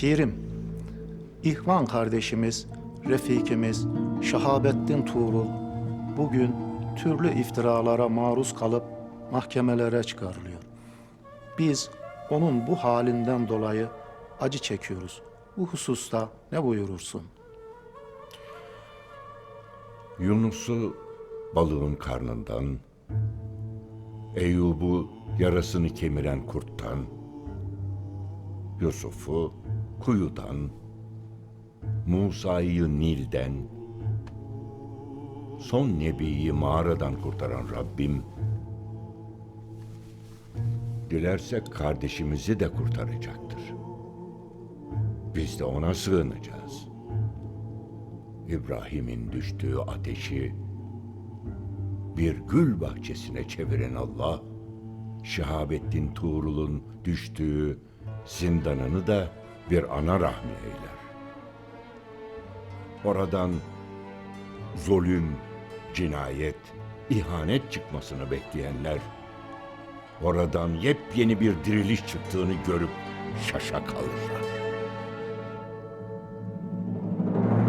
Pirim, İhvan kardeşimiz, Refikimiz Şahabettin Tuğrul bugün türlü iftiralara maruz kalıp mahkemelere çıkarılıyor. Biz onun bu halinden dolayı acı çekiyoruz. Bu hususta ne buyurursun? Yunus'u balığın karnından, Eyyub'u yarasını kemiren kurttan, Yusuf'u kuyudan, Musa'yı Nil'den, son Nebi'yi mağaradan kurtaran Rabbim, dilerse kardeşimizi de kurtaracaktır. Biz de ona sığınacağız. İbrahim'in düştüğü ateşi bir gül bahçesine çeviren Allah, Şehabettin Tuğrul'un düştüğü zindanını da bir ana rahmi eyler. Oradan zulüm, cinayet, ihanet çıkmasını bekleyenler, oradan yepyeni bir diriliş çıktığını görüp şaşa kalırlar.